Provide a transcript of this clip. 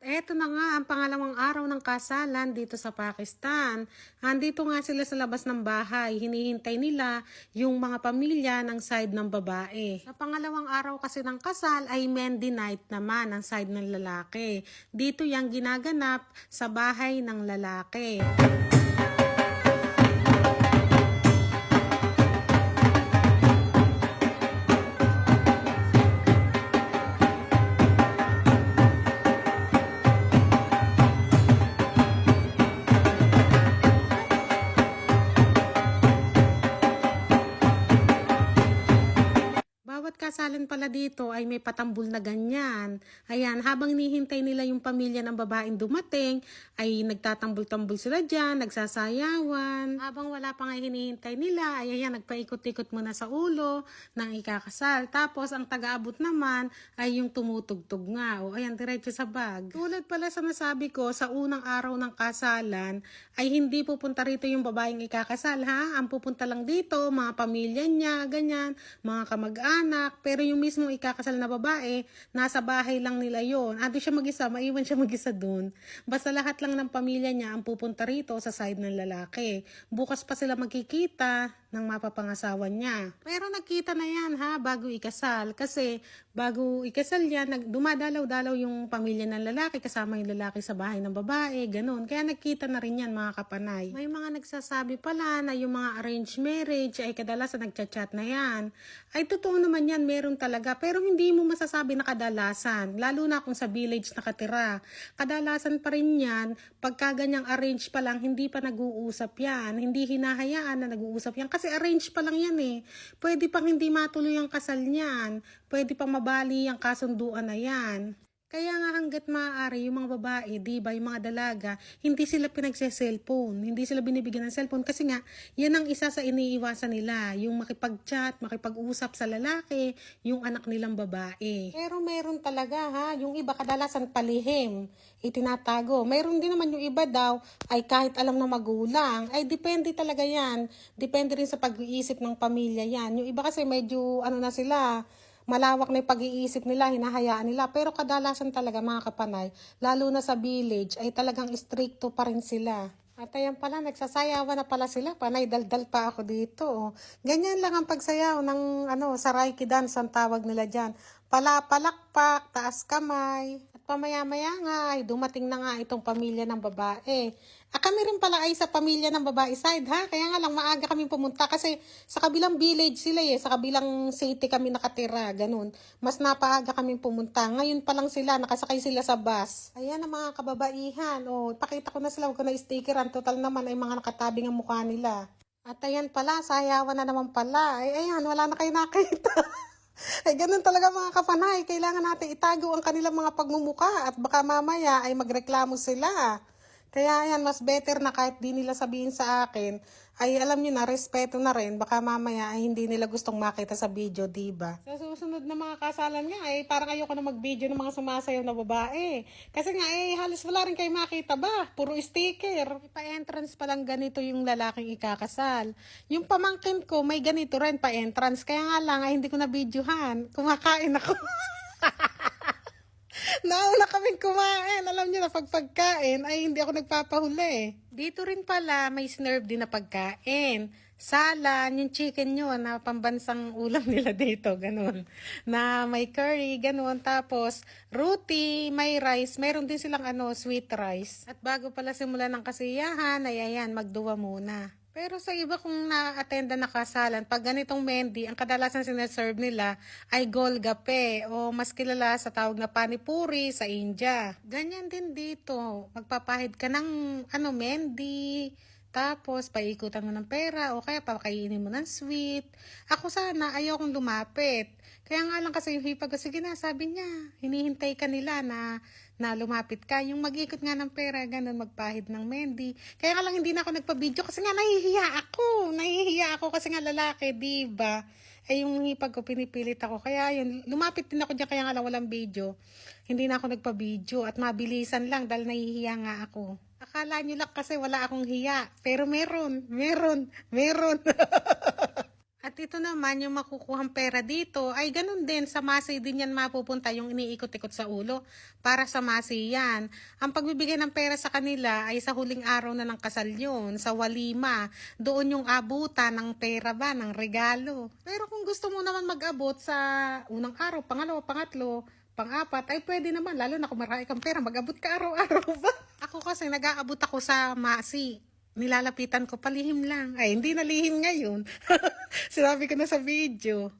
Eto na nga ang pangalawang araw ng kasalan dito sa Pakistan. Andito nga sila sa labas ng bahay. Hinihintay nila yung mga pamilya ng side ng babae. Sa pangalawang araw kasi ng kasal ay Mendy night naman ang side ng lalaki. Dito yung ginaganap sa bahay ng lalaki. Bawat kasalan pala dito ay may patambul na ganyan. Ayan, habang nihintay nila yung pamilya ng babaeng dumating, ay nagtatambul-tambul sila dyan, nagsasayawan. Habang wala pa nga hinihintay nila, ay ayan, nagpaikot-ikot muna sa ulo ng ikakasal. Tapos, ang taga-abot naman ay yung tumutugtog nga. O ayan, diretso sa bag. Tulad pala sa nasabi ko, sa unang araw ng kasalan, ay hindi pupunta rito yung babaeng ikakasal, ha? Ang pupunta lang dito, mga pamilya niya, ganyan, mga kamag-anak, pero yung mismong ikakasal na babae, nasa bahay lang nila yon. Ando siya mag-isa, maiwan siya mag-isa dun. Basta lahat lang ng pamilya niya ang pupunta rito sa side ng lalaki. Bukas pa sila magkikita ng mapapangasawa niya. Pero nagkita na yan ha, bago ikasal. Kasi bago ikasal yan, nag, dumadalaw-dalaw yung pamilya ng lalaki kasama yung lalaki sa bahay ng babae, ganun. Kaya nagkita na rin yan mga kapanay. May mga nagsasabi pala na yung mga arranged marriage ay kadalasan nagchat-chat na yan. Ay totoo naman yan, meron talaga. Pero hindi mo masasabi na kadalasan. Lalo na kung sa village nakatira. Kadalasan pa rin yan, pagka ganyang arrange pa lang, hindi pa nag-uusap yan. Hindi hinahayaan na nag-uusap yan. Arrange pa lang yan eh. Pwede pang hindi matuloy ang kasal niyan. Pwede pang mabali ang kasunduan na yan. Kaya nga hanggat maaari yung mga babae, di ba, yung mga dalaga, hindi sila pinagse-cellphone, hindi sila binibigyan ng cellphone kasi nga, yan ang isa sa iniiwasan nila, yung makipag-chat, makipag-usap sa lalaki, yung anak nilang babae. Pero meron talaga ha, yung iba kadalasan palihim, itinatago. Meron din naman yung iba daw, ay kahit alam ng magulang, ay depende talaga yan. Depende rin sa pag-iisip ng pamilya yan. Yung iba kasi medyo, ano na sila, malawak na yung pag-iisip nila, hinahayaan nila. Pero kadalasan talaga mga kapanay, lalo na sa village, ay talagang stricto pa rin sila. At ayan pala, nagsasayawan na pala sila. Panay, daldal pa ako dito. oh. Ganyan lang ang pagsayaw ng ano, saraiki dance ang tawag nila dyan. Palapalakpak, taas kamay. Pamaya-maya nga ay dumating na nga itong pamilya ng babae. Ah, kami rin pala ay sa pamilya ng babae side ha. Kaya nga lang maaga kami pumunta kasi sa kabilang village sila eh. Sa kabilang city kami nakatira. Ganun. Mas napaaga kami pumunta. Ngayon pa lang sila. Nakasakay sila sa bus. Ayan ang mga kababaihan. O, pakita ko na sila. Huwag ko na stickeran. Total naman ay mga nakatabing ang mukha nila. At ayan pala, sayawan na naman pala. Ay, ayan, wala na kayo nakita. Ay, ganun talaga mga kapanay. Kailangan natin itago ang kanilang mga pagmumuka at baka mamaya ay magreklamo sila. Kaya yan, mas better na kahit di nila sabihin sa akin, ay alam nyo na, respeto na rin. Baka mamaya ay hindi nila gustong makita sa video, di ba? Sa susunod na mga kasalan nga, ay parang ayoko na mag-video ng mga sumasayaw na babae. Kasi nga, eh, halos wala rin kayo makita ba? Puro sticker. Pa-entrance pa lang ganito yung lalaking ikakasal. Yung pamangkin ko, may ganito rin pa-entrance. Kaya nga lang, ay hindi ko na videohan. Kumakain ako. Nauna kaming kumain. Alam niyo na pag pagkain ay hindi ako nagpapahuli. Dito rin pala may snerve din na pagkain. Salan, yung chicken nyo na pambansang ulam nila dito, ganun. Na may curry, ganun. Tapos, roti, may rice. Meron din silang ano, sweet rice. At bago pala simula ng kasiyahan, ay ayan, magduwa muna. Pero sa iba kung na-attenda na kasalan, pag ganitong Mendy, ang kadalasan sinaserve nila ay golgape o mas kilala sa tawag na panipuri sa India. Ganyan din dito. Magpapahid ka ng ano, Mendy, tapos paikutan mo ng pera o kaya pakainin mo ng sweet. Ako sana, ayaw kong lumapit. Kaya nga lang kasi yung hipag sige na, sabi niya, hinihintay ka nila na, na lumapit ka. Yung mag-ikot nga ng pera, ganun, magpahid ng Mendy. Kaya nga lang hindi na ako nagpa-video kasi nga nahihiya ako. Nahihiya ako kasi nga lalaki, di ba? Eh yung hipag ko, pinipilit ako. Kaya yun, lumapit din ako dyan, kaya nga lang walang video. Hindi na ako nagpa-video at mabilisan lang dahil nahihiya nga ako. Akala nyo lang kasi wala akong hiya. Pero meron, meron, meron. At ito naman, yung makukuhang pera dito, ay ganun din, sa masi din yan mapupunta yung iniikot-ikot sa ulo. Para sa masi yan. Ang pagbibigay ng pera sa kanila ay sa huling araw na ng kasal yun, sa walima. Doon yung abutan ng pera ba, ng regalo. Pero kung gusto mo naman mag-abot sa unang araw, pangalawa, pangatlo, pang-apat, ay pwede naman, lalo na kung marami kang pera, mag-abot ka araw-araw ba? Ako kasi nag-aabot ako sa masi nilalapitan ko, palihim lang. Ay, hindi nalihim ngayon. Sinabi ko na sa video.